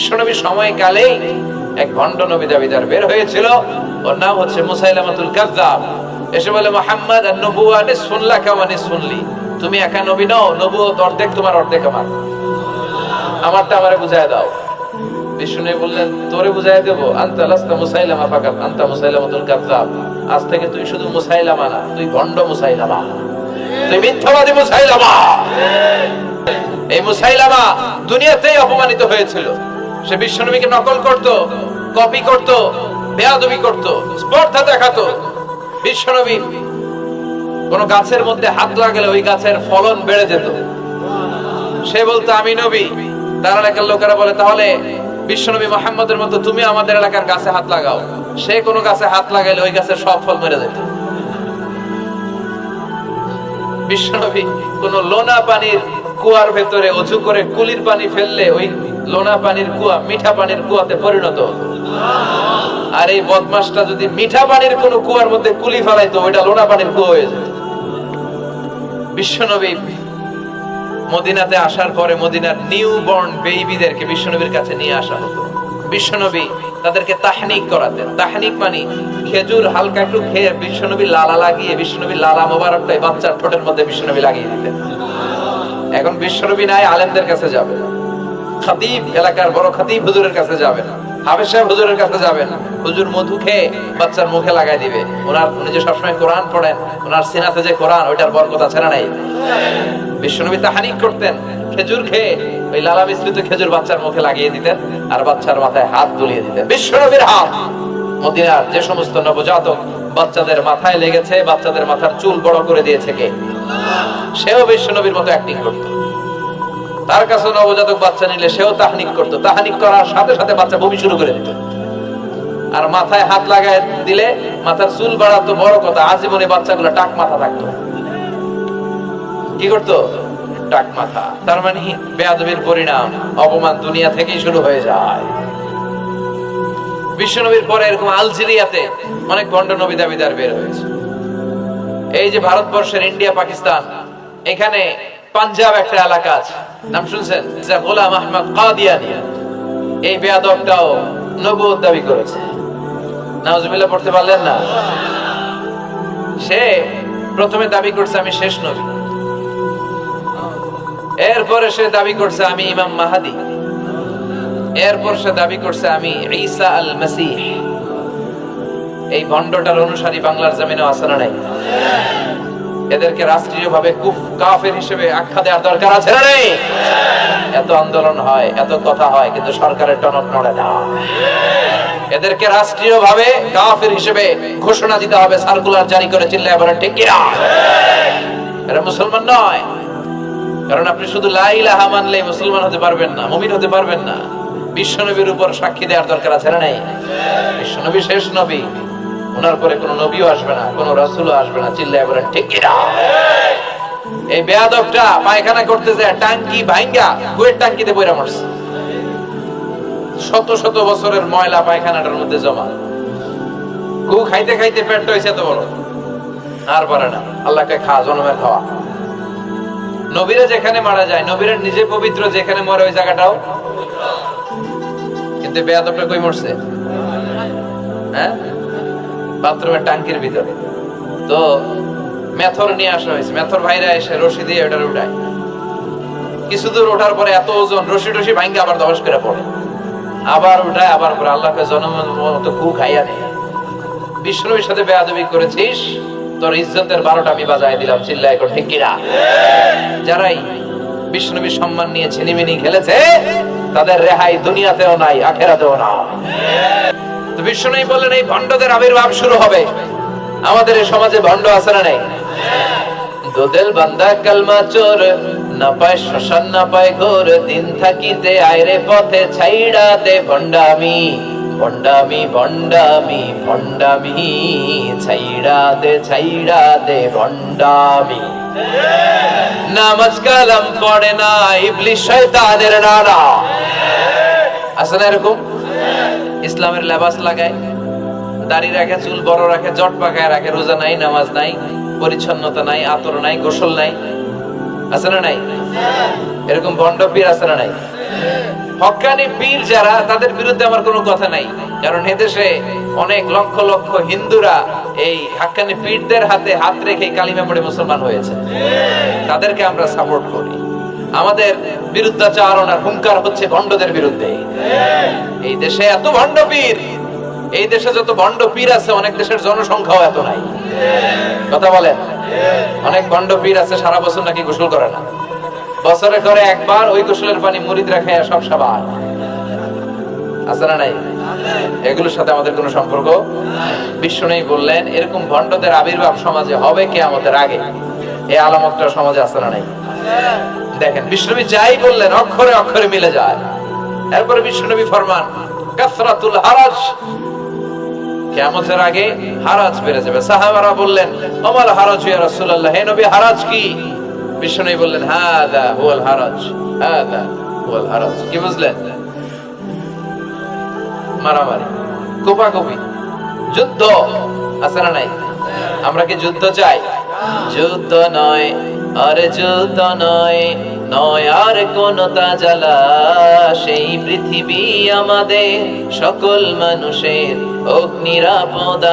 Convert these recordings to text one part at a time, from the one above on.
বিশ্বনবীর সময়কালেই এক ভণ্ড নবী দাবিদার বের হয়েছিল। ওর নাম হচ্ছে মুসাইলামাতুল কাযযাব এসে বলে, মোহাম্মদ আর নবুয়া নিসফুন লাকা ওয়া নিসফুন লি। তুমি একা নবী নও নবুয়ত অর্ধেক, তোমার অর্ধেক আমার। আমারটা আমারে বুঝায় দাও। বিষ্ণু বললেন, তোরে বুঝাই দেবো। আন্তা লাস্তা মুসাইলামা ফাকাত আন্তা মুসাইলামাতুল কাযযাব আজ থেকে তুই শুধু মুসাইলামা না, তুই ভণ্ড মুসাইলামা। তুই মিথ্যাবাদী মুসাইলামা। এই মুসাইলামা দুনিয়াতেই অপমানিত হয়েছিল। সে বিশ্বনবীকে নকল করত কপি করত, বেয়াদবি করত, স্পর্ধা দেখাতো। বিশ্বনবী কোন গাছের মধ্যে হাত লাগালে ওই গাছের ফলন বেড়ে যেত। সে বলতো, আমি নবী। তার এলাকার লোকেরা বলে, তাহলে বিশ্বনবী মোহাম্মদের মতো তুমি আমাদের এলাকার গাছে হাত লাগাও। সে কোন গাছে হাত লাগাইলে ওই গাছের সব ফল মেরে যেত। বিশ্বনবী কোন লোনা পানির কুয়ার ভেতরে অজু করে কুলির পানি ফেললে ওই লোনা পানির কুয়া, মিঠা পানির কুয়াতে পরিণত। আর এই বদমাসটা যদি মিঠা পানির কোন কুয়ার মধ্যে কুলি ফেলাইতো, ওইটা লোনা পানির কুয়া হয়ে যেত। বিশ্বনবী মদিনাতে আসার পরে মদিনার নিউ বর্ন বেবিদেরকে বিশ্বনবীর কাছে নিয়ে আসা হতো। বিশ্বনবী তাদেরকে তাহনিক করাতেন। তাহনিক মানে খেজুর হালকা একটু খেয়ে বিশ্বনবী লালা লাগিয়ে, বিশ্বনবী লালা মোবারকটাই বাচ্চার ঠোঁটের মধ্যে বিশ্বনবী লাগিয়ে দিতেন। এখন বিশ্বনবী নাই, আলেমদের কাছে যাবে। খাতিব এলাকার বড় খাতিব হুজুরের কাছে যাবেন হাফেজ সাহেব হুজুরের কাছে যাবেন হুজুর মধু খেয়ে বাচ্চার মুখে লাগাই দিবে। ওনার উনি যে সবসময় কোরআন পড়েন, ওনার সিনাতে যে কোরআন, ওইটার বরকত আছে না নাই? বিশ্বনবী তাহানিক করতেন, খেজুর খেয়ে ওই লালা মিশ্রিত খেজুর বাচ্চার মুখে লাগিয়ে দিতেন আর বাচ্চার মাথায় হাত দুলিয়ে দিতেন। বিশ্বনবীর হাত! মদিনার যে সমস্ত নবজাতক বাচ্চাদের মাথায় লেগেছে, বাচ্চাদের মাথার চুল বড় করে দিয়েছে কে? সেও বিশ্বনবীর মতো অ্যাক্টিং করতো। তার কাছে নবজাতক বাচ্চা নিলে সেও তাহানিক করতো। তাহানিক করার সাথে সাথে বাচ্চা বমি শুরু করে দিত। আর মাথায় হাত লাগায় দিলে মাথার চুল বাড়াতো, বড় কথা, আজীবনে বাচ্চাগুলো টাক মাথা থাকতো। কি করতো? টাক মাথা। তার মানে বেয়াদবির পরিণাম, অপমান দুনিয়া থেকেই শুরু হয়ে যায়। বিশ্বনবীর পরে এরকম আলজেরিয়াতে অনেক ভণ্ড নবী দাবিদার বের হয়েছে। এই যে ভারতবর্ষের ইন্ডিয়া, পাকিস্তান, এখানে পাঞ্জাব একটা এলাকা আছে। নাম শুনছেন? যা গোলাম আহমদ কাদিয়ানি এই বেয়াদবটাও নবুয়ত দাবি করেছে। নাউজুবিল্লাহ পড়তে পারলেন না? সে প্রথমে দাবি করছে, আমি শেষ নবী। এরপরে সে দাবি করছে, আমি ইমাম মাহাদি। এরপর সে দাবি করছে, আমি ঈসা আল মাসিহ এই ভণ্ডটার অনুসারী বাংলার জমিনে আছে না নাই? এদেরকে রাষ্ট্রীয়ভাবে কুফ কাফের হিসেবে আখ্যা দেওয়ার দরকার আছে না নেই? এত আন্দোলন হয়, এত কথা হয়, কিন্তু সরকারের টনক নড়ে না। এদেরকে রাষ্ট্রীয়ভাবে কাফের হিসেবে ঘোষণা দিতে হবে, সার্কুলার জারি করে চিল্লায় বলেন, ঠিক কিনা? এরা মুসলমান নয়। কারণ আপনি শুধু লা ইলাহা মানলে মুসলমান হতে পারবেন না, মুমিন হতে পারবেন না। বিশ্বনবীর উপর সাক্ষী দেওয়ার দরকার আছে না নাই? বিশ্বনবী শেষ নবী। ওনার পরে কোনো নবীও আসবে না, কোনো রাসূলও আসবে না, চিল্লায় বলেন, ঠিক এই বেয়াদবটা পায়খানা করতে যায় টাঙ্কি ভাঙ্গা কুয়ের টাঙ্কিতে বইরা মরছে। শত শত বছরের ময়লা পায়খানাটার মধ্যে জমা। গু খাইতে খাইতে পেট হয়েছে আর পারে না, আল্লাহকে খা জনমের খাওয়া। নবীরা যেখানে মারা যায়, নবীরা নিজে পবিত্র যেখানে মরে ওই জায়গাটাও। কিন্তু বেয়াদবটা কই মরছে? হ্যাঁ? বাথরুমের টাঙ্কির ভিতরে। তো মেথর নিয়ে আসা হয়েছে। মেথর ভাইরা এসে রশি দিয়ে ওটার উঠায়। কিছু দূর ওঠার পরে এত ওজন, রশি টসি ভাঙ্গে আবার দশ করে পড়ে। আবার উঠায়, আবার পরে আল্লাহকে জনমের মতো কু খাইয়া নেই বিষ্ণুর সাথে বেয়াদবি করেছিস, তোর ইজ্জতের বারোটা আমি বাজায় দিলাম চিল্লাই কর, ঠিক যারাই বিষ্ণুবীর সম্মান নিয়ে ছিনিমিনি খেলেছে, তাদের রেহাই দুনিয়াতেও নাই, আখেরাতেও না তো বিষ্ণুই বললেন, এই ভণ্ডদের আবির্ভাব শুরু হবে। আমাদের এই সমাজে ভণ্ড আছে না নেই? দোদেল বান্দা কালমা চোর, না পায় শ্মশান, না পায় ঘোর, দিন থাকিতে আয়রে পথে ছাইড়া দে ভণ্ডামি ভণ্ডামি ভণ্ডামি ভণ্ডামি ছাইড়া দে ছাইড়া দে ভণ্ডামি। নামাজ কালাম পড়ে না, ইবলিশ শয়তানের নানা। আছে না এরকম? ইসলামের লেবাস লাগায়, দাড়ি রাখে, চুল বড় রাখে, জট পাকায় রাখে, রোজা নাই, নামাজ নাই, পরিচ্ছন্নতা নাই, আতর নাই, গোসল নাই। আছে না নাই? এরকম ভণ্ড পীর আছে না নাই? হকানি পীর যারা, তাদের বিরুদ্ধে আমার কোনো কথা নাই। কারণ এদেশে অনেক লক্ষ লক্ষ হিন্দুরা এই হাক্কানি পীরদের হাতে হাত রেখে কালিমা পড়ে মুসলমান হয়েছে। তাদেরকে আমরা সাপোর্ট করি। আমাদের বিরুদ্ধাচারণ আর হুঙ্কার হচ্ছে ভণ্ডদের বিরুদ্ধে। এই দেশে এত ভণ্ড পীর এই দেশে যত ভণ্ড পীর আছে, অনেক দেশের জনসংখ্যাও এত নাই। কথা বলেন? অনেক ভণ্ড পীর আছে, সারা বছর নাকি গোসল করে না। বছরে করে একবার ওই গোসলের পানি মুরিদরা রাখে, সব সাবার আছে না নাই? এগুলোর সাথে আমাদের কোনো সম্পর্ক বিশ্ব নেই বললেন, এরকম ভণ্ডদের আবির্ভাব সমাজে হবে কে আমাদের আগে। এই আলামতটা সমাজে আছে না নাই? দেখেন বিষ্ণবী যাই বললেন, অক্ষরে অক্ষরে মিলে যায়। এরপরে বিষ্ণবী ফরমান, কাসরাতুল হারাজ। কিয়ামতের আগে হারাজ বেড়ে যাবে। সাহাবারা বললেন ওমাল হারাজ ইয়া রাসূলুল্লাহ? হে নবী, হারাজ কি? বললেন হুয়াল হারাজ হুয়াল হারাজ। কি বুঝলেন? মারামারি, কোপাকুপি, যুদ্ধ আছে না নাই? আমরা কি যুদ্ধ চাই? যুদ্ধ নয়। আরে যুদ্ধ নয় নয় আর কোন তাজালা। সেই পৃথিবী আমাদের সকল মানুষের অগ্নিরাপদ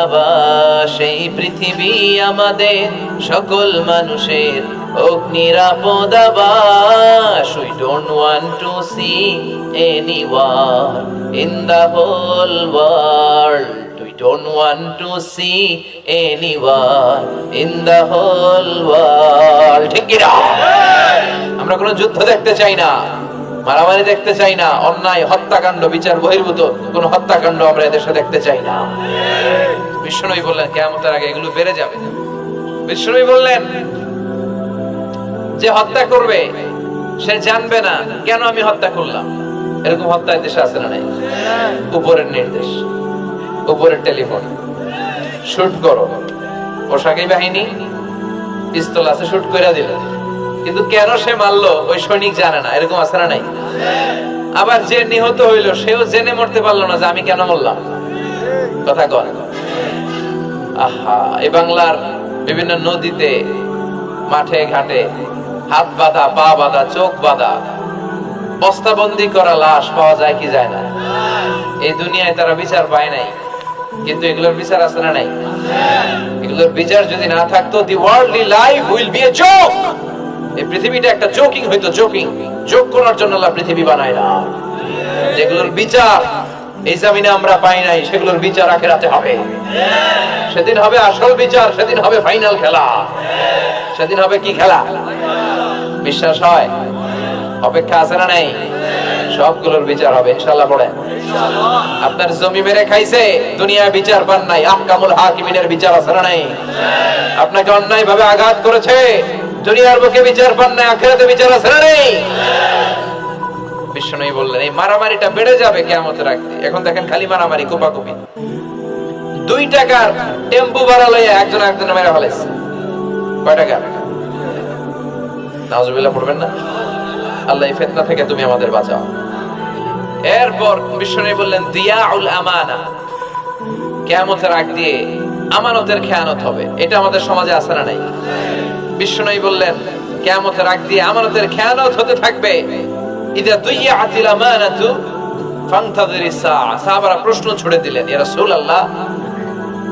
সেই পৃথিবী আমাদের সকল মানুষের অগ্নিরাপদ want to see any war in the whole world. we don't want to see any war in the whole world. ঠিক কি না? আমরা কোনো যুদ্ধ দেখতে চাই না, মারামারি দেখতে চাই না, অন্যায়, হত্যাকাণ্ড, বিচার, বহির্ভূত, কোন হত্যাকাণ্ড আমরা এদেশে দেখতে চাই না। বিষ্ণুই বললেন, কেয়ামতের আগে এগুলো বেড়ে যাবে বিষ্ণুই বললেন, যে হত্যা করবে, সে জানবে না কেন আমি হত্যা করলাম। এরকম হত্যা দেশে আছে না নাই? উপরের নির্দেশ। উপরের টেলিফোন। শুট করো। পোশাকি বাহিনী, পিস্তল আছে, শুট করে দিল। কিন্তু কেন সে মারলো, ওই সৈনিক জানে না, এরকম আছে না নাই? আবার যে নিহত হইল, সেও জেনে মরতে পারল না যে আমি কেন মরলাম। কথা কন। আহা, এই বাংলার বিভিন্ন নদীতে, মাঠে, ঘাটে, হাত বাঁধা, পা বাঁধা, চোখ বাঁধা, বস্তাবন্দি করা লাশ পাওয়া যায় কি যায় না? এই দুনিয়ায় তারা বিচার পায় নাই। কিন্তু এগুলোর বিচার আছে না নাই? এগুলোর বিচার যদি না থাকতো the worldly life will be a joke এই পৃথিবীটা একটা জোকিং হইতো জোকিং জোক করার জন্য আল্লাহ পৃথিবী বানায় না। যেগুলোর বিচার এই জামিনে আমরা পাই নাই, সেগুলোর বিচার আখেরাতে হবে। সেদিন হবে আসল বিচার, সেদিন হবে ফাইনাল খেলা। সেদিন হবে কি খেলা? বিশ্বাস হয়? অপেক্ষা আছে না নাই? সবগুলোর বিচার হবে ইনশাল্লাহ পড়েন। আপনার জমি মেরে খাইছে, দুনিয়ায় বিচার পান নাই, আহকামুল হাকিমিনের বিচার আছে না নাই? আপনাকে অন্যায় ভাবে আঘাত করেছে, দুনিয়ার বুকে বিচার পান নাই, আখেরাতে বিচার আছে না নাই? বিষ্ণু বললেন, এই মারামারিটা বেড়ে যাবে কেমতে রাখতে এখন দেখেন খালি মারামারি, কোপাকুপি। দুই টাকার টেম্পু ভাড়া লইয়া একজন একজন মেরে ফেলেছে কয় টাকা? নাউজুবিল্লাহ, পড়বেন না? আল্লাহ ফিতনা থেকে তুমি আমাদের বাঁচাও। এরপর বিষ্ণু বললেন, দিয়াউল আমানা। কিয়ামতের আগ দিয়ে আমানতের খেয়ানত হবে। এটা আমাদের সমাজে আছে না নাই? বিষ্ণু বললেন, কিয়ামতের আগ দিয়ে আমানতের খেয়ানত হতে থাকবে। ইদা সাআ সাহাবারা প্রশ্ন ছুড়ে দিলেন, ইয়া রাসূলুল্লাহ,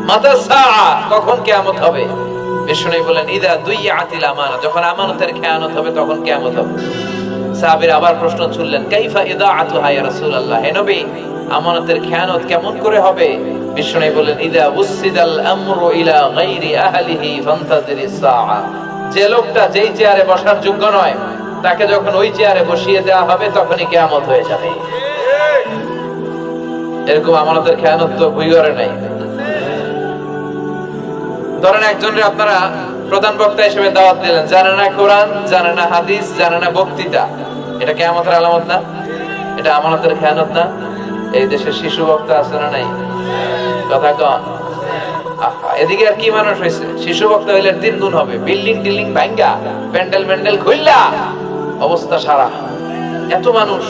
মাতা সাআ কখন কিয়ামত হবে? বিষ্ণু বললেন, ইদা দুইয়াতিল আমানা। যখন আমানতের খেয়ানত হবে, তখন কিয়ামত হবে। সাহাবীর আবার প্রশ্ন ছুড়লেন কাইফা ইদাআতুহা ইয়া রাসূলুল্লাহ? হে নবী, আমানতের খেয়ানত কেমন করে হবে? বিষ্ণু বললেন, ইদা উসিদাল আমরু ইলা গায়রি আহলিহি ফান্তাযিরি সাআ। যে লোকটা যেই চেয়ারে বসার যোগ্য নয়, তাকে যখন ওই চেয়ারে বসিয়ে দেওয়া হবে, তখনই কেয়ামত হয়ে যাবে। এরকম আমানতের খেয়ানত তো ভুই করে নাই। ধরেন একজনের আপনারা প্রধান বক্তা হিসেবে দাওয়াত দিলেন। জানে না কোরআন, জানে না হাদিস, জানে না বক্তৃতা। এটা কেয়ামতের আলামত না? এটা আমানতের খেয়ানত না? এই দেশে শিশু বক্তা আছে না নাই? কথা কন। এদিকে আর কি মানুষ হয়েছে? শিশু বক্তা হইলে তিন গুণ হবে। বিল্ডিং টিল্ডিং ভাঙ্গা, প্যান্ডেল প্যান্ডেল খুললা অবস্থা সারা। এত মানুষ।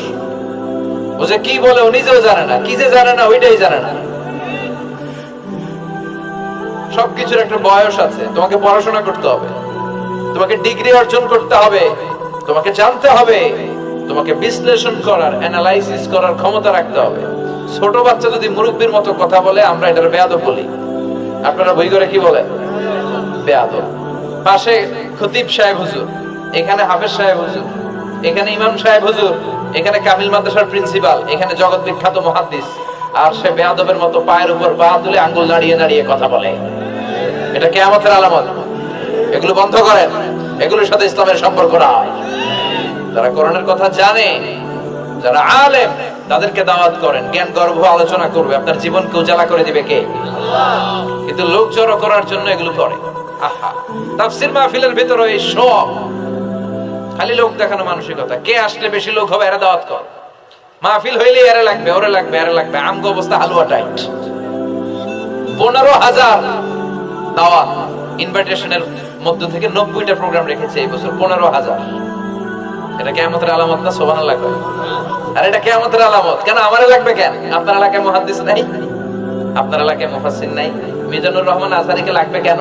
ও যে কি বলে ও নিজেও জানে না, কি যে জানে না, ওইটাই জানে না। সবকিছুর একটা বয়স আছে। তোমাকে পড়াশোনা করতে হবে। তোমাকে ডিগ্রি অর্জন করতে হবে। তোমাকে জানতে হবে। তোমাকে বিশ্লেষণ করার অ্যানালাইসিস করার ক্ষমতা রাখতে হবে। ছোট বাচ্চা যদি মুরব্বীর মতো কথা বলে, আমরা এটার বেয়াদব বলি। আপনারা বই করে কি বলেন? বেয়াদব। পাশে খতিব সাহেব হুজুর, এখানে হাফেজ সাহেব হুজুর, এখানে ইমাম সাহেব হুজুর, এখানে কামিল মাদ্রাসার প্রিন্সিপাল, এখানে জগৎ বিখ্যাত মহাদ্দিস আর সে বেয়াদবের মতো পায়ের উপর পা তুলে আঙ্গুল দাঁড়িয়ে দাঁড়িয়ে কথা বলে। এটা কে কেয়ামতের আলামত। এগুলো বন্ধ করেন। এগুলোর সাথে ইসলামের সম্পর্ক নাই। যারা কোরআনের কথা জানে, যারা আলেম, তাদেরকে দাওয়াত করেন। জ্ঞান গর্ভ আলোচনা করবে। আপনার জীবনকে উজালা করে দিবে কে? কিন্তু লোক জড়ো করার জন্য এগুলো করে। আহা! তাফসির মাহফিলের ভিতরে এই সব। খালি লোক দেখানো মানসিকতা। কে আসলে বেশি লোক হবে, এরা দাওয়াত কর। মাহফিল হইলে এরা লাগবে, ওরে লাগবে, এরা লাগবে। আমগো অবস্থা হালুয়া টাইট। পনেরো হাজার দাওয়াত ইনভাইটেশনের মধ্য থেকে নব্বইটা প্রোগ্রাম রেখেছে এই বছর পনেরো হাজার। এটা কেমতের আলামত না? সোবান লাগবে আর এটা কেমতের আলামত। কেন আমার লাগবে কেন? আপনার এলাকায় মহাদ্দিস নাই? আপনার এলাকায় মুফাসসির নাই? মিজানুর রহমান আজারিকে লাগবে কেন?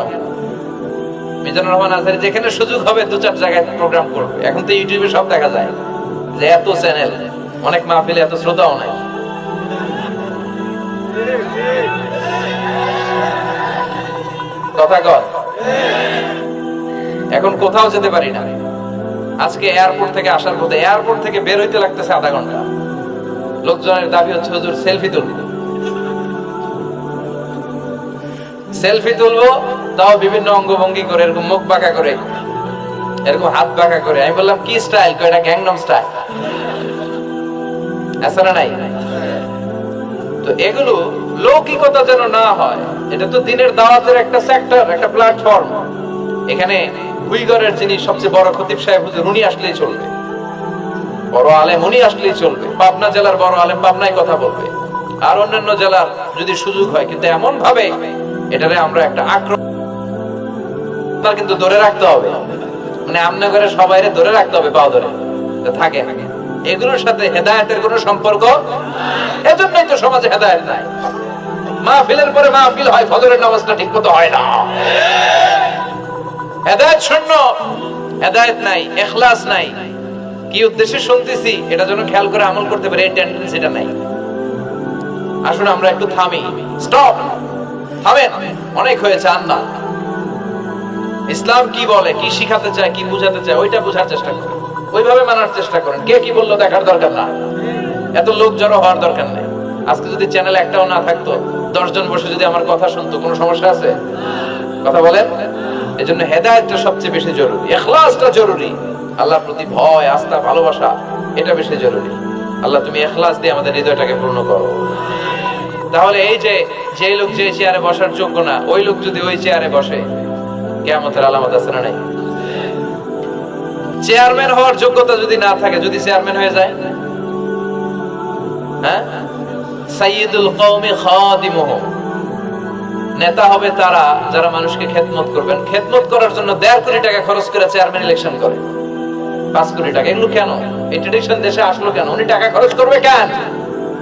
মিজানুর রহমান আজারি যেখানে সুযোগ হবে দু চার জায়গায় প্রোগ্রাম করবে। এখন তো ইউটিউবে সব দেখা যায় যে এত চ্যানেল অনেক মাহফিলে এত শ্রোতাও নাই। কথা কর। এখন কোথাও যেতে পারি না। আজকে এয়ারপোর্ট থেকে আসার পথে এয়ারপোর্ট থেকে বের হইতে লাগতেছে আধা ঘণ্টা। লোকজনের দাবি হচ্ছে, হুজুর সেলফি তুলবো। সেলফি তুলবো, তাও বিভিন্ন অঙ্গভঙ্গি করে, এরকম মুখ বাঁকা করে, এরকম হাত বাঁকা করে। আমি বললাম, কি স্টাইল এটা গ্যাংনম স্টাইল আছে না নাই? তো এগুলো লৌকিকতা যেন না হয় এটা তো দিনের দাওয়াতের একটা সেক্টর একটা প্ল্যাটফর্ম এখানে হুইগরের যিনি সবচেয়ে বড় খতিব সাহেব হুজুর, উনি আসলেই চলবে। বড় আলেম, উনি আসলেই চলবে। পাবনা জেলার বড় আলেম কথা বলবে। আর অন্যান্য জেলার যদি সুযোগ হয়, কিন্তু এমন ভাবে এটারে আমরা একটা আক্রমণ কিন্তু ধরে রাখতে হবে। মানে আমনা করে সবাইরে ধরে রাখতে হবে পাও ধরে। থাকে। এগুলোর সাথে হেদায়েতের কোনো সম্পর্ক? এজন্যই তো সমাজে হেদায়েত নাই। মাহফিলের পরে মাহফিল হয়, ফজরের নামাজটা ঠিক মতো হয় না। হেদায়েত শূন্য, হেদায়েত নাই, এখলাস নাই। কি উদ্দেশ্যে শুনতেছি, এটা যেন খেয়াল করে আমল করতে পারে, এই টেন্ডেন্সি এটা নাই। আসুন আমরা একটু থামি। স্টপ থামেন। অনেক হয়েছে, আন্না। ইসলাম কি বলে, কি শিখাতে চায়, কি বুঝাতে চায়, ওইটা বোঝার চেষ্টা করেন। ওইভাবে মানার চেষ্টা করেন। কে কি বলল দেখার দরকার না। এত লোক জড়ো হওয়ার দরকার নেই। আজকে যদি চ্যানেল একটাও না থাকতো দশজন বসে যদি আমার কথা শুনতো, কোনো সমস্যা আছে? কথা বলেন। এই জন্য হেদায়তটা সবচেয়ে বেশি জরুরি, এখলাসটা জরুরি। আল্লাহর প্রতি ভয়, আস্থা, ভালোবাসা, এটা বেশি জরুরি। আল্লাহ, তুমি এখলাস দিয়ে আমাদের হৃদয়টাকে পূর্ণ করো। তাহলে এই যে যে লোক যে চেয়ারে বসার যোগ্য না, ওই লোক যদি ওই চেয়ারে বসে, কেয়ামতের আলামত আছে না নাই? চেয়ারম্যান হওয়ার যোগ্যতা যদি না থাকে, যদি চেয়ারম্যান হয়ে যায়? হ্যাঁ? সাইয়্যিদুল কওমি খাদিমুহুম নেতা হবে তারা যারা মানুষকে খেদমত করবেন। খেদমত করার জন্য দেড় কোটি টাকা খরচ করে চেয়ারম্যান ইলেকশন করে। পাঁচ কোটি টাকা। এগুলো কেন? এই ট্রেডিশন দেশে আসলো কেন? উনি টাকা খরচ করবে কেন?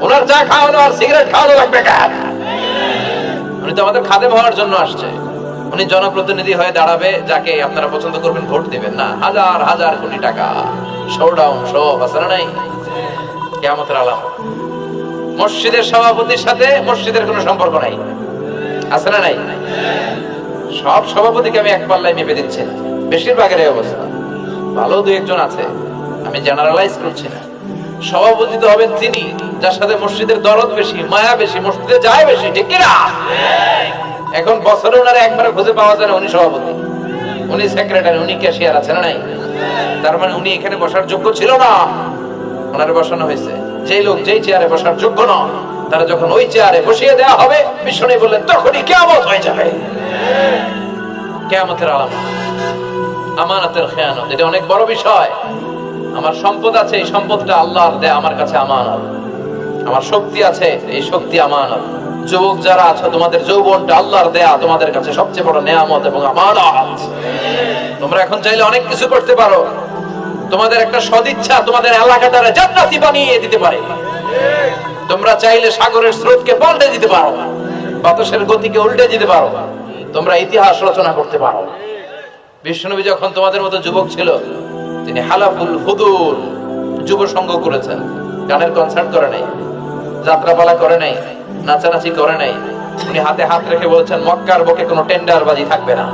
ওনার চা খাওয়ানো আর সিগারেট খাওয়ানো লাগবে কেন? উনি তো আমাদের খাদেম হওয়ার জন্য আসছে। উনি জনপ্রতিনিধি হয়ে দাঁড়াবে, যাকে আপনারা পছন্দ করবেন ভোট দিবেন না। হাজার হাজার কোটি টাকা। শোডাউন সব আছে না নাই? কেমতের আলাম মসজিদের সভাপতির সাথে মসজিদের কোনো সম্পর্ক নাই। আছে না নাই? সব সভাপতিকে আমি এক পাল্লায় মেপে দিচ্ছি। বেশিরভাগের এই অবস্থা। ভালো দু একজন আছে। আমি জেনারেলাইজ করছি না। সভাপতি তো হবেন তিনি, যার সাথে মসজিদের দরদ বেশি, মায়া বেশি, মসজিদে যায় বেশি, ঠিক কিনা? এখন বছরে ওনার একবারে খুঁজে পাওয়া যায় না উনি সভাপতি। উনি সেক্রেটারি উনি ক্যাশিয়ার আছে না নাই? তার মানে উনি এখানে বসার যোগ্য ছিল না। ওনারে বসানো হয়েছে। যেই লোক যেই চেয়ারে বসার যোগ্য না তারা যখন ওই চেয়ারে বসিয়ে দেওয়া হবে বিষ্ণু বললেন, তখনই কেমত হয়ে যাবে। কেমতের আলামত, আমানতের খেয়ানত, এটা অনেক বড় বিষয়। আমার সম্পদ আছে, এই সম্পদটা আল্লাহর দেয়, আমার কাছে আমানত। আমার শক্তি আছে, এই শক্তি আমানত। যুবক যারা আছো, তোমাদের যৌবনটা আল্লাহর দেয়া, তোমাদের কাছে সবচেয়ে বড় নেয়ামত এবং আমানত। তোমরা এখন চাইলে অনেক কিছু করতে পারো। তোমাদের একটা সদিচ্ছা, তোমাদের এলাকাটারে জান্নাতি বানিয়ে দিতে পারে। তোমরা চাইলে সাগরের স্রোতকে পাল্টে দিতে পারো বাতাসের গতিকে উল্টে দিতে পারো তোমরা ইতিহাস রচনা করতে পারো বিষ্ণুনবী যখন তোমাদের মতো যুবক ছিল, তিনি হালাফুল হুদুর যুব সংঘ করেছেন। গানের কনসার্ট করে নাই, যাত্রাপালা করে নাই, নাচানাচি করে নাই উনি হাতে হাত রেখে বলছেন, মক্কার বুকে কোনো টেন্ডারবাজি থাকবে না।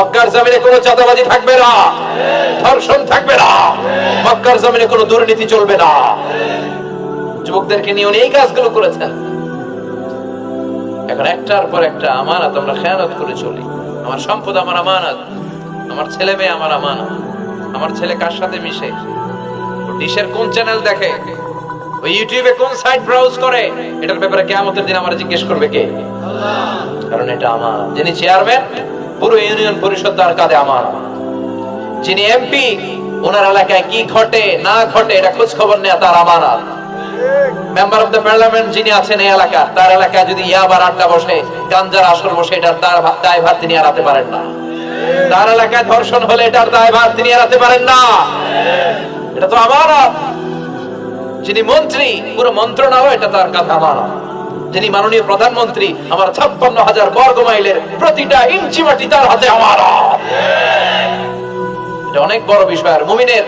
মক্কার জমিনে কোনো চাঁদাবাজি থাকবে না। ধর্ষণ থাকবে না। মক্কার জমিনে কোনো দুর্নীতি চলবে না। যুবকদেরকে নিয়ে উনি এই কাজগুলো করেছেন। এখন একটার পর একটা আমানত, আমরা খেয়ানত করে চলি। আমার সম্পদ আমার আমানত, আমার ছেলে মেয়ে আমার আমানত। আমার ছেলে কার সাথে মিশে? ডিশের কোন চ্যানেল দেখে? ওই ইউটিউবে কোন সাইট ব্রাউজ করে এটার ব্যাপারে কেয়ামতের দিন আমার জিজ্ঞেস করবে কে? কারণ এটা আমার। যিনি চেয়ারম্যান পুরো ইউনিয়ন পরিষদ তার কাঁধে আমার। যিনি এমপি ওনার এলাকায় কি ঘটে না ঘটে এটা খোঁজ খবর নেওয়া তার আমানত মেম্বার অফ দ্য পার্লামেন্ট যিনি আছেন এই এলাকার তার এলাকায় যদি ইয়াবার আড্ডা বসে গাঞ্জার আসর বসে এটার তার দায়ভার তিনি এড়াতে পারেন না। তার এলাকায় ধর্ষণ হলে এটার দায়ভার তিনি এড়াতে পারেন না। এটা তো আমানত। যিনি মন্ত্রী, পুরো মন্ত্রণালয় এটা তার কাছে আমানত যিনি মাননীয় প্রধানমন্ত্রী, আমার ছাপ্পান্ন হাজার বর্গ মাইলের প্রতিটা ইঞ্চি মাটি তার হাতে আমানত এটা অনেক বড় বিষয়, আর মুমিনের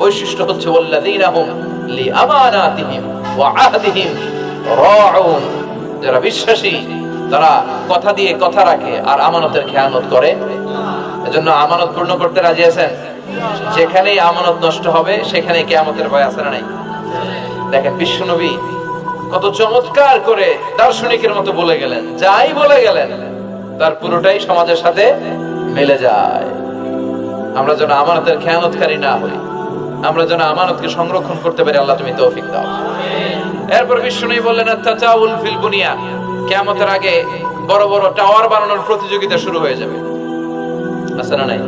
বৈশিষ্ট্য হচ্ছে, ওয়াল্লাযীনা হুম লিআমানাতিহিম ওয়া আহদিহিম রাউন। যারা বিশ্বাসী, তারা কথা দিয়ে কথা রাখে আর আমানতের খেয়ানত করে। এজন্য আমানত পূর্ণ করতে রাজি আছেন? যেখানেই আমানত নষ্ট হবে সেখানে কিয়ামতের ভয় আছে না নাই? দেখেন, বিশ্বনবী কত চমৎকার করে দার্শনিকের মতো বলে গেলেন, যাই বলে গেলেন, তার পুরোটাই সমাজের সাথে মিলে যায়। আমরা যেন আমানতের খেয়ানতকারী না হই, আমরা যেন আমানতকে সংরক্ষণ করতে পারি, আল্লাহ তুমি তৌফিক দাও। এরপর বিষ্ণু বললেন তাচাউল ফিল বুনিয়া কিয়ামতের আগে বড় বড় টাওয়ার বানানোর প্রতিযোগিতা শুরু হয়ে যাবে। আছে না নাই?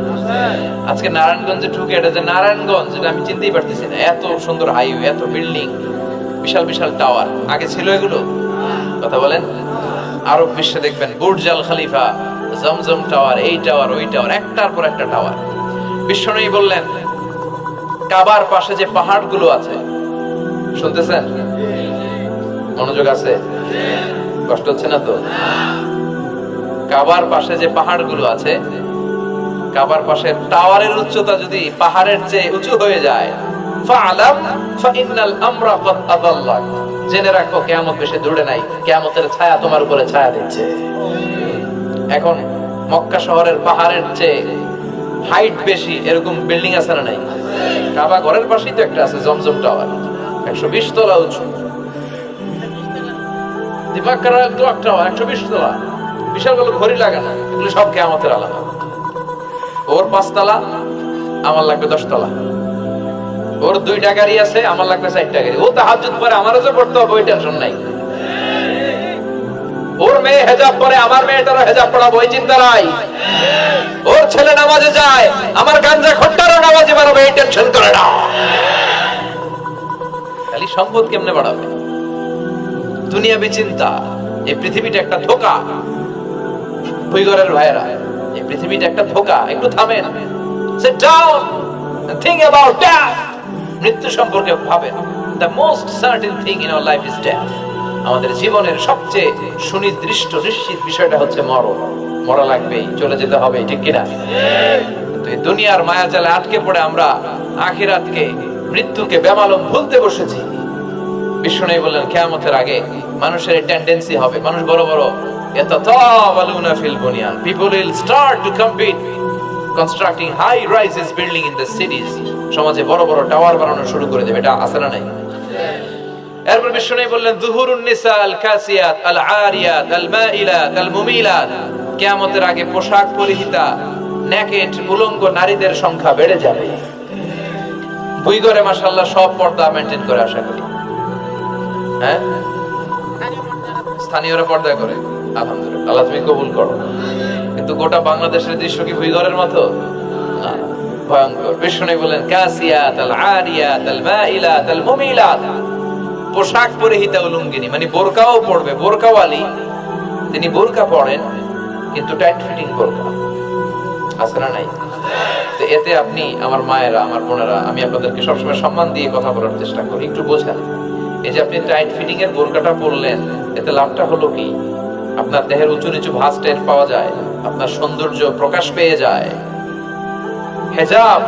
আজকে নারায়ণগঞ্জে ঢুকে এটা যে নারায়ণগঞ্জ, এটা আমি চিনতেই পারতেছি না। এত সুন্দর হাইওয়ে এত বিল্ডিং বিশাল বিশাল টাওয়ার আগে ছিল এগুলো? কথা বলেন। আরব বিশ্বে দেখবেন Burj Al Khalifa, Zamzam tower এই টাওয়ার ওই টাওয়ার একটার পর একটা টাওয়ার বিশ্বনবী বললেন, কাবার পাশে যে পাহাড়গুলো আছে, শুনতেছেন? মনোযোগ আছে? কষ্ট হচ্ছে না তো? কাবার পাশে যে পাহাড়গুলো আছে কাবার পাশে টাওয়ারের উচ্চতা যদি পাহাড়ের চেয়ে উঁচু হয়ে যায় জেনে রাখো, কিয়ামত বেশি দূরে নাই, কিয়ামতের ছায়া তোমার উপরে ছায়া দিচ্ছে। এখন মক্কা শহরের পাহাড়ের চেয়ে হাইট বেশি এরকম বিল্ডিং আছে না নাই? কাবা ঘরের পাশেই তো একটা আছে, জমজম টাওয়ার। একশো বিশ তলা উঁচু। ক্লক টাওয়ার একশো বিশ তলা। বিশাল বড় ঘড়ি লাগানো, এগুলো সব কেয়ামতের আলাদা। ওর পাঁচতলা, আমার লাগবে দশতলা। ওর দুইটা গাড়ি আছে, আমার লাগবে চারটা গাড়ি। ও তো হাত পরে আমারও যে পড়তে হবে, ওই টেনশন নাই। ওর মেয়ে হেজাব পরে, আমার মেয়েটারও হেজাব পড়াবো, ওই চিন্তা নাই। ওর ছেলে নামাজে যায়, আমার গাঞ্জা খট্টারও নামাজে বাড়াবে এই টেনশন করে না। খালি সম্পদ কেমনে বাড়াবে? দুনিয়া চিন্তা, এই পৃথিবীটা একটা ধোকা। ভুইগরের ভাইয়েরা। পৃথিবীটা একটা ধোকা, একটু থামেন। Think about death, মৃত্যু সম্পর্কে ভাবেন। The most certain thing in our life is death আমাদের জীবনের সবচেয়ে সুনির্দিষ্ট, নিশ্চিত বিষয়টা হচ্ছে মরণ। মরা লাগবেই, চলে যেতে হবে, ঠিক কিনা? এই দুনিয়ার মায়া জালে আটকে পড়ে আমরা আখিরাতকে, মৃত্যুকে বেমালম ভুলতে বসেছি। বিষ্ণু বললেন, কেয়ামতের আগে মানুষের টেন্ডেন্সি হবে। মানুষ বড় বড় ইয়াতাতাওয়ালুনা ফিল বুনিয়ান people will start to compete constructing high rises building in the cities সমাজে বড় বড় টাওয়ার বানানো শুরু করে দেবে। এটা আছে নাই? এরপর বিষ্ণু বললেন যুহুরুন নিসা, আল কাসিয়াত, আল আরিয়াত, আল মাইলাত, আল মুমিলাত। কিয়ামতের আগে পোশাক পরিহিতা, নেকেট, উলঙ্গ নারীদের সংখ্যা বেড়ে যাবে। বুই করে মাশাআল্লাহ সব পর্দা মেনটেন করে আশা করি। হ্যাঁ? স্থানীয়রা পর্দা করে। আলহামদুলিল্লাহ। আল্লাহ তুমি কবুল করো। কিন্তু গোটা বাংলাদেশের দৃশ্য কি ভূইঘরের মতো? না, ভয়ঙ্কর। বিষ্ণু বলেন কাসিয়াত আল আরিয়াত আল মাইলাত আল মুমিলাত। পোশাক পরিহিতা উলঙ্গিনী মানে বোরকাও পড়বে বোরকাওয়ালি। তিনি বোরকা পড়েন কিন্তু টাইট ফিটিং বোরকা। আছে না নাই? তো এতে আপনি, আমার মায়েরা, আমার বোনেরা, আমি আপনাদেরকে সবসময় সম্মান দিয়ে কথা বলার চেষ্টা করি। একটু বোঝেন, এই যে আপনি টাইট ফিটিং এর বোরকাটা পরলেন, এতে লাভটা হলো কি? আপনার দেহের উঁচু নিচু ভাঁজ টের পাওয়া যায়, আপনার সৌন্দর্য প্রকাশ পেয়ে যায়। হেজাব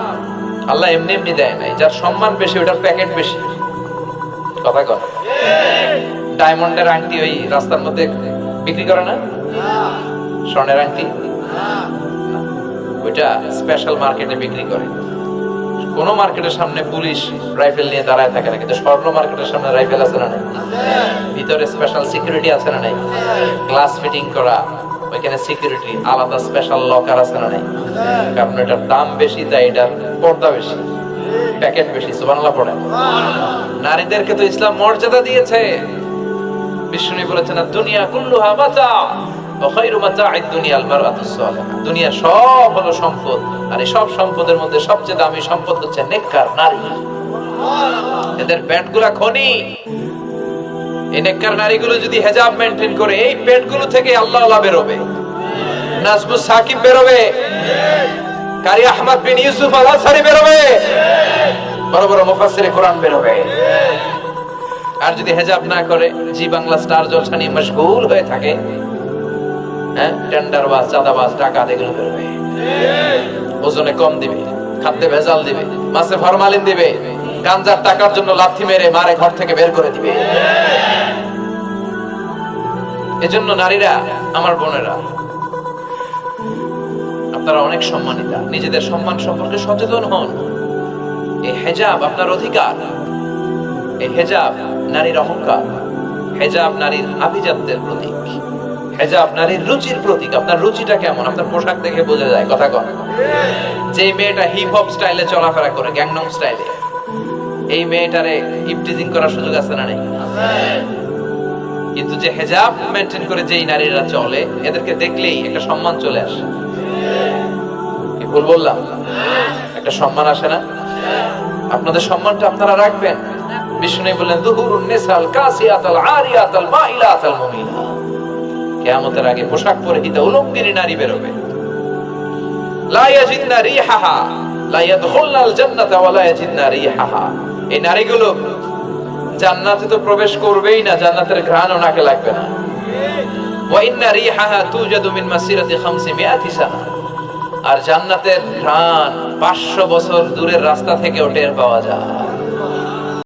আল্লাহ এমনি এমনি দেয় নাই, যার সম্মান বেশি ওটার প্যাকেট বেশি। কথা কর ডায়মন্ডের আংটি ওই রাস্তার মধ্যে বিক্রি করে না? স্বর্ণের আংটি? ওইটা স্পেশাল মার্কেটে বিক্রি করে। কোন মার্কেটের সামনে পুলিশ রাইফেল নিয়ে দাঁড়ায় থাকে না। কিন্তু স্বর্ণ মার্কেটের সামনে রাইফেল আছে না নাই? ভিতরে স্পেশাল সিকিউরিটি আছে না নাই? গ্লাস ফিটিং করা, ওইখানে সিকিউরিটি আলাদা স্পেশাল লকার আছে না নাই? কারণ এটার দাম বেশি, তাই এটার পর্দা বেশি, প্যাকেট বেশি পড়ে। নারীদেরকে তো ইসলাম মর্যাদা দিয়েছে। বিষ্ণু বলেছেন দুনিয়া কুল্লুহা মাতা দুনিয়া সব হলো সম্পদ আর এই সব সম্পদের মধ্যে সবচেয়ে দামি সম্পদ হচ্ছে নেককার নারী। এদের পেটগুলা খনি। এই নেককার নারীগুলো যদি হেজাব মেনটেন করে এই পেটগুলো থেকে আল্লাহ আল্লাহ বেরোবে। নাজমুস সাকিব বেরোবে। কারি আহমদ বিন ইউসুফ আল আনসারী বেরোবে। বড় বড় মুফাসসিরে কোরআন বেরোবে। আর যদি হেজাব না করে জি বাংলা স্টার জলসা নিয়ে মশগুল হয়ে থাকে হ্যাঁ? টাকা ওজনে কম দিবে, খাদ্যে ভেজাল দিবে ফরমালিন দিবে, গাঞ্জার টাকার জন্য লাথি মেরে মারে ঘর থেকে বের করে দিবে। এজন্য নারীরা, আমার বোনেরা, আপনারা অনেক সম্মানিতা, নিজেদের সম্মান সম্পর্কে সচেতন হন। এই হেজাব আপনার অধিকার। এই হেজাব নারীর অহংকার। হেজাব নারীর আভিজাত্যের প্রতীক। হেজাব নারীর রুচির প্রতীক, আপনার রুচিটা কেমন? আপনার পোশাক দেখে বোঝা যায়, কথা কন। যে মেয়েটা হিপ হপ স্টাইলে চলাফেরা করে গ্যাংনং স্টাইলে এই মেয়েটারে করার সুযোগ আছে না নেই? কিন্তু যে হেজাব মেনটেন করে যেই নারীরা চলে, এদেরকে দেখলেই একটা সম্মান চলে আসে। ভুল বললাম? একটা সম্মান আসে না? আপনাদের সম্মানটা আপনারা রাখবেন। বিষ্ণু বললেন, দুহুরুন নিসাল কাসিয়াতাল আরিয়াতাল মাইলাতাল মুমিনা। কিয়ামতের আগে পোশাক পরিহিত উলঙ্গিনী নারী বেরোবে। এই নারীগুলো জান্নাতে তো প্রবেশ করবেই না, জান্নাতের ঘ্রাণও নাকে লাগবে না। ওয়া ইন্না রিহাহা তুজাদু মাসিরাতি 500 সানা। আর জান্নাতের ঘ্রাণ 500 বছর দূরের রাস্তা থেকে টের পাওয়া যায়।